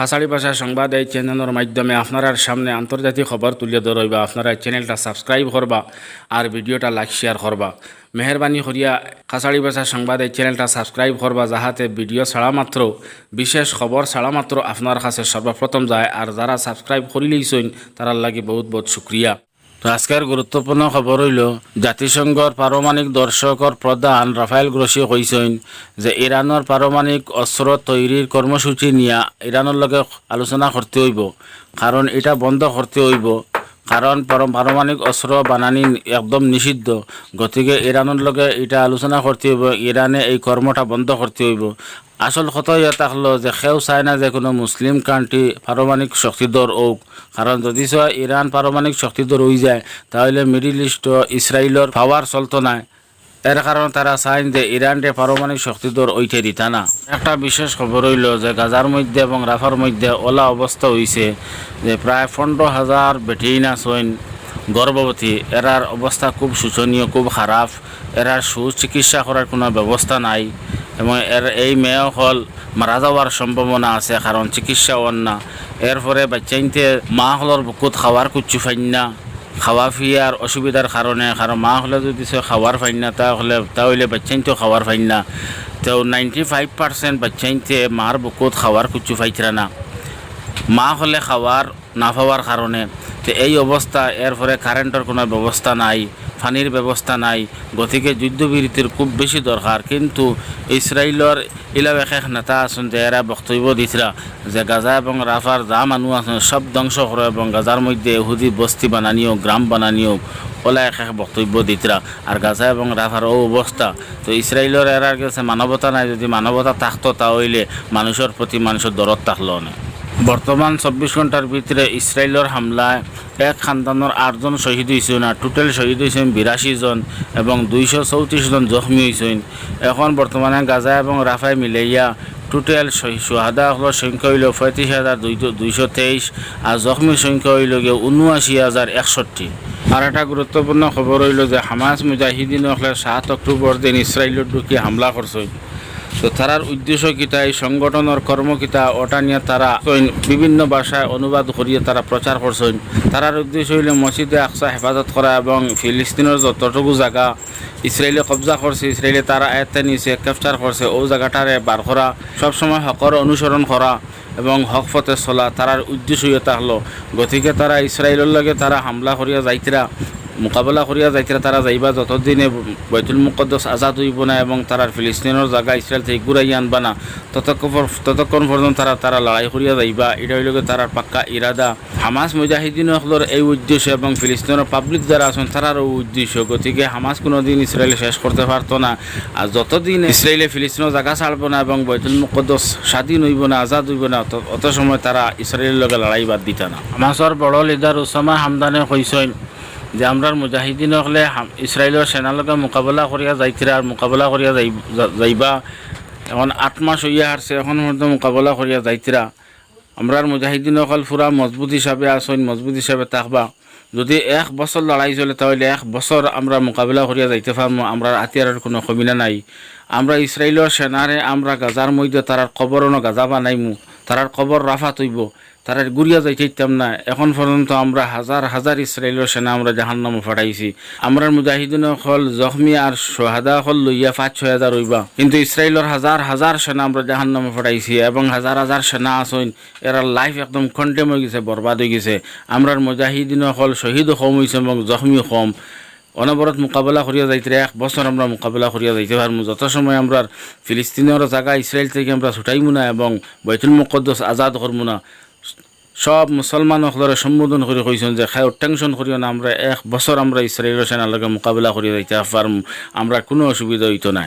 খাসাড়ি ভাষা সংবাদ এই চ্যানেলের মাধ্যমে আপনার সামনে আন্তর্জাতিক খবর তুলে ধরবা আপনারা চ্যানেলটা সাবস্ক্রাইব করবা আর ভিডিওটা লাইক শেয়ার করবা। মেহরবানি করিয়া খাসাড়ি ভাষা সংবাদ এই চ্যানেলটা সাবস্ক্রাইব করবা, যাহাতে ভিডিও ছাড়া মাত্র, বিশেষ খবর ছাড়া মাত্র আপনার কাছে সর্বপ্রথম যায়। আর যারা সাবস্ক্রাইব করিলেইছেন তারার লাগে বহুত বহুত শুক্রিয়া। তো আজকের গুরুত্বপূর্ণ খবর হইল জাতিসংঘর পারমাণিক দর্শকর প্রধান রাফায়েল গ্রোসি কইছেন যে ইরানের পারমাণিক অস্ত্র তৈরির কর্মসূচি নিয়া ইরানের লগে আলোচনা করতে হইব কারণ এটা বন্ধ করতে হইব কারণ পরম পারমাণিক অস্ত্র বানানি একদম নিষিদ্ধ। গতিকে ইরানের লগে এটা আলোচনা করতে হইব ইরানে এই কর্মটা বন্ধ করতে হইব। আসল কথা ইয়া থাকল যে সেও চায় না যে কোনো মুসলিম কান্ট্রি পারমাণিক শক্তিধর হোক কারণ যদি চোৱা ইরান পারমাণিক শক্তিধর হয়ে যায়, তাহলে মিডিল ইস্ট ইসরায়েলের পাওয়ার চলতো না এর কারণে তারা চান যে ইরানকে পারমাণিক শক্তিধর ওইটে দিতা না। একটা বিশেষ খবর হইল যে গাজার মধ্যে এবং রাফার মধ্যে ওলা অবস্থা হয়েছে যে প্রায় পনেরো হাজার বেটিনা সৈন গর্ভবতী এরার অবস্থা খুব শোচনীয়, খুব খারাপ এরার সুচিকিৎসা করার কোনো ব্যবস্থা নাই। এবং এর এই মেয়ে হল মারা যাওয়ার সম্ভাবনা আছে, কারণ চিকিৎসা না এরপরে বাচ্চাইনতে মা হলর বুকুত খাওয়ার কুচ্ছু ফাইন না খাওয়া ফিয়ার অসুবিধার কারণে কারণ মা হলে যদি সে খাওয়ার ফাইন না তাহলে তাহলে বাচ্চাইনতেও খাওয়ার ফাইন না তো নাইনটি ফাইভ পার্সেন্ট বাচ্চাইনতে মার বুকুত খাওয়ার কুচ্ছু ফাইতরা না মা হলে খাওয়ার না পাওয়ার কারণে তো এই অবস্থা এরপরে কারেন্টের কোনো ব্যবস্থা নাই। পানির ব্যবস্থা নাই। গতিকে যুদ্ধবিরতির খুব বেশি দরকার। কিন্তু ইসরায়েলের ইলাও এক নেতা আছেন যে এরা বক্তব্য দিছিলা। যে গাজা এবং রাফার যা মানুষ আছেন, সব ধ্বংস করে এবং গাজার মধ্যে এহুদি বস্তি বানানিও গ্রাম বানানিও ওলা এক এক বক্তব্য দিতরা আর গাজা এবং রাফার ও অবস্থা তো ইসরায়েলের এরার কাছে মানবতা নাই। যদি মানবতা থাকতো তাহলে মানুষের প্রতি মানুষের দরদ থাকল না? বর্তমান চব্বিশ ঘণ্টার ভিতরে ইসরায়েলের হামলায় এক খানদানোর আটজন শহীদ হয়েছেন আর টোটাল শহীদ হয়েছেন বিরাশি জন এবং দুইশো চৌত্রিশ জন জখমি হয়েছেন এখন বর্তমানে গাজা এবং রাফায় মিলাইয়া টোটাল সোহাদা হলের সংখ্যা হইল পঁয়ত্রিশ হাজার দুইশো তেইশ আর জখমির সংখ্যা হইল গিয়ে উনআশি হাজার একষট্টি। আর একটা গুরুত্বপূর্ণ খবর হইল যে হামাস মুজাহিদিন সাত অক্টোবর দিন ইসরায়েলের ঢুকি হামলা করছে তো তারার উদ্দেশ্য কিতা এই সংগঠনের কর্মকিতা ওটা নিয়ে তারা বিভিন্ন ভাষায় অনুবাদ করিয়ে তারা প্রচার করছেন। তারার উদ্দেশ্য হইলে মসজিদে আকসা হেফাজত করা এবং ফিলিস্তিনের যতটুকু জায়গা ইসরায়েলে কবজা করছে ইসরায়েলে তারা আয়ত্তে নিয়েছে ক্যাপচার করছে, ও জায়গাটারে বার করা সবসময় হকর অনুসরণ করা এবং হক পথে চলা তারার উদ্দেশ্য এটা হলো গতিকে তারা ইসরায়েলের লগে তারা হামলা করিয়া যাইতরা মোকাবেলা করিয়া যাইতরা তারা যাইবা। যতদিনে বৈতুল মুকদ্দস আজাদ হইব না এবং তারার ফিলিস্তিনের জায়গা ইসরায়েল থেকে ঘুরাইয়া আনবা না, ততক্ষণ ততক্ষণ পর্যন্ত তারা তারা লড়াই করিয়া যাইবা। এটা হইল তারার পাক্কা ইরাদা। হামাস মুজাহিদিন হকলর এই উদ্দেশ্য এবং ফিলিস্তিনের পাবলিক যারা আছেন তারারও উদ্দেশ্য। গতিকে হামাস কোনোদিন ইসরায়েলে শেষ করতে পারতো না। আর যতদিন ইসরায়েলে ফিলিস্তিনের জায়গা ছাড়বো না এবং বৈতুল মুকদ্দস স্বাধীন হইব না, আজাদ হইব না, অত সময় তারা ইসরায়েলের লগে লড়াই বাদ দিত না। হামাসর বড় লিডার উসামা হামদানে কইসেন যে আমরার মুজাহিদিন হলে ইসরায়েলের সেনার লগে মোকাবেলা করিয়া যাইতিরা আর মোকাবেলা করিয়া যাই যাইবা। এখন আট মাস হইয়া হারছে এখন মধ্যে মোকাবেলা করিয়া যাইতিরা আমরার মুজাহিদিন হল পুরা মজবুত হিসাবে আসইন মজবুত হিসাবে থাকবা যদি এক বছর লড়াই চলে, তাহলে এক বছর আমরা মোকাবিলা করিয়া যাইতে পারব আমরা আতিয়ারের কোনো কমিনা নাই। আমরা ইসরায়েলের সেনারে আমরা গাজার মধ্যে তারার কবরনো গাজা বানাইমু তারার কবর রাফা তৈব তারা গুড়িয়া যাইতে ইতাম না। এখন পর্যন্ত আমরা হাজার হাজার ইসরায়েলের সেনা আমরা জাহান্নাম ফাটাইছি। আমরা মুজাহিদিন হল জখমি আর সোহাদা হল লইয়া পাঁচ ছয় হাজার হইবা। কিন্তু ইসরায়েলের হাজার হাজার সেনা আমরা জাহান্নাম ফাটাইছি এবং হাজার হাজার সেনা আসইন এরা লাইফ একদম কন্টেম হয়ে গেছে বরবাদ হয়ে গেছে। আমরা মুজাহিদিন হল শহীদ কম হয়েছে এবং জখমি কম। অনবরত মোকাবেলা করিয়া যাইতে, এক বছর আমরা মোকাবেলা করিয়া যাইতে পারব যত সময় আমরা ফিলিস্তিনের জায়গা ইসরায়েল থেকে আমরা ছুটাইমু না এবং বৈতুল মুকদ্দস আজাদ করব না, সব মুসলমান সকলের সম্বোধন করে কইছেন যে, খায়, টেনশন করিও না, আমরা এক বছর আমরা ইসরায়েলের সেনার লগে মোকাবিলা করিয়া যাইতে পারম। আমরা কোনো অসুবিধা হইতো না।